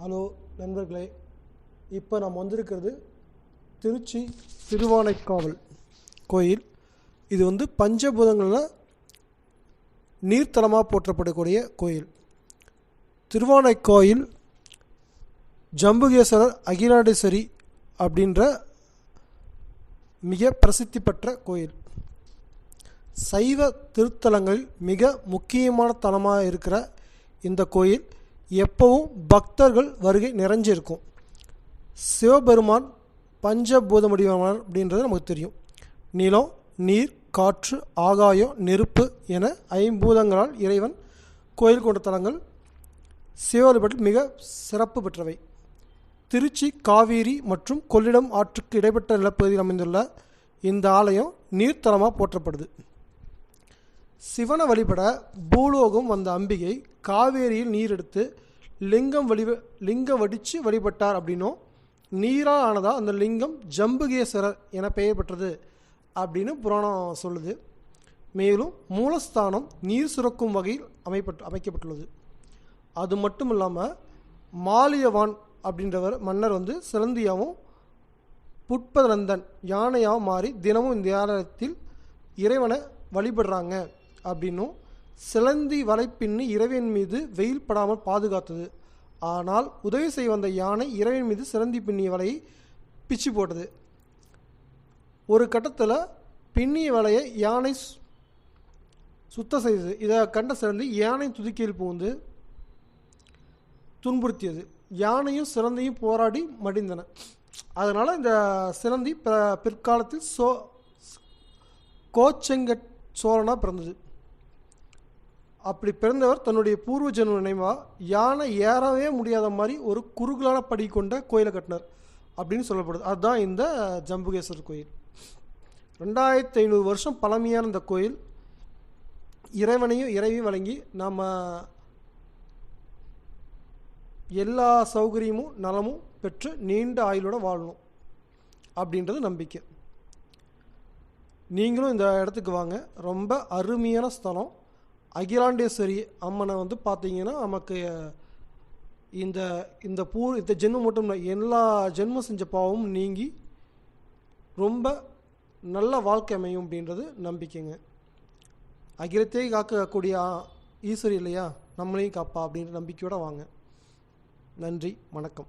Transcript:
Hello நண்பர்களே. இப்போ நாம் வந்திருக்கிறது திருச்சி திருவானைக்காவல் கோயில். இது வந்து பஞ்சபூதங்களில் நீர்த்தலமாக போற்றப்படக்கூடிய கோயில். திருவானைக்கோயில் ஜம்புகேஸ்வரர் அகிலாண்டேஸ்வரி அப்படின்ற மிக பிரசித்தி பெற்ற கோயில். சைவ திருத்தலங்களில் மிக முக்கியமான தலமாக இருக்கிற இந்த கோயில். எப்பவும் பக்தர்கள் வருகை நிறைஞ்சிருக்கும். சிவபெருமான் பஞ்சபூத அப்படின்றது நமக்கு தெரியும். நிலம் நீர் காற்று ஆகாயம் நெருப்பு என ஐம்பூதங்களால் இறைவன் கோயில் கொண்ட தலங்கள் சிவ வழிபாட்டில் மிக சிறப்பு பெற்றவை. திருச்சி காவேரி மற்றும் கொள்ளிடம் ஆற்றுக்கு இடைப்பட்ட நிலப்பகுதியில் அமைந்துள்ள இந்த ஆலயம் நீர்த்தலமாக போற்றப்படுது. சிவனை வழிபட பூலோகம் வந்த அம்பிகை காவேரியில் நீர் எடுத்து லிங்கம் வழி லிங்கம் வடித்து வழிபட்டார் அப்படின்னும் நீரால் ஆனதா அந்த லிங்கம் ஜம்புகேஸ்வரர் என பெயர் பெற்றது அப்படின்னு புராணம் சொல்லுது. மேலும் மூலஸ்தானம் நீர் சுரக்கும் வகையில் அமைப்பட்டு அமைக்கப்பட்டுள்ளது. அது மட்டும் இல்லாமல் மாலியவான் அப்படின்றவர் மன்னர் வந்து சிலந்தியாவும் புட்பதந்தன் யானையாகவும் மாறி தினமும் இந்த ஆலயத்தில் இறைவனை வழிபடுறாங்க. அப்படின்னும் சிலந்தி வலை பின்னி மீது வெயில் படாமல் பாதுகாத்தது. ஆனால் உதவி செய்ய வந்த யானை இரவின் மீது சிலந்தி பின்னிய வலையை பிச்சு போட்டது. ஒரு கட்டத்தில் பின்னிய வலையை யானை சு- சுத்தம் செய்தது. இதை கண்ட சிலந்தி யானை துதுக்கியில் புகுந்து துன்புறுத்தியது. யானையும் சிலந்தியும் போராடி மடிந்தன. அதனால் இந்த சிலந்தி பிற- பிற்காலத்தில் சோ கோச்செங்கட் சோழனாக பிறந்தது. அப்படி பிறந்தவர் தன்னுடைய பூர்வ ஜென்ம நினைவாக யானை ஏறவே முடியாத மாதிரி ஒரு குறுகலான படி கொண்ட கோயிலை கட்டினார் அப்படின்னு சொல்லப்படுது. அதுதான் இந்த ஜம்புகேஸ்வரர் கோயில். ரெண்டாயிரத்தி ஐநூறு வருஷம் பழமையான இந்த கோயில். இறைவனையும் இறைவையும் வழங்கி நம்ம எல்லா சௌகரியமும் நலமும் பெற்று நீண்ட ஆயுளோடு வாழணும் அப்படின்றது நம்பிக்கை. நீங்களும் இந்த இடத்துக்கு வாங்க. ரொம்ப அருமையான ஸ்தலம். அகிலாண்டேஸ்வரி அம்மனை வந்து பார்த்தீங்கன்னா நமக்கு இந்த இந்த பூ இந்த ஜென்மம் மட்டும் இல்லை எல்லா ஜென்மம் செஞ்ச பாவமும் நீங்கி ரொம்ப நல்ல வாழ்க்கை அமையும் அப்படின்றது நம்பிக்கைங்க. அகிலத்தை காக்கக்கூடிய ஈஸ்வரி இல்லையா? நம்மளையும் காப்பா அப்படின்ற நம்பிக்கையோடு வாங்க. நன்றி வணக்கம்.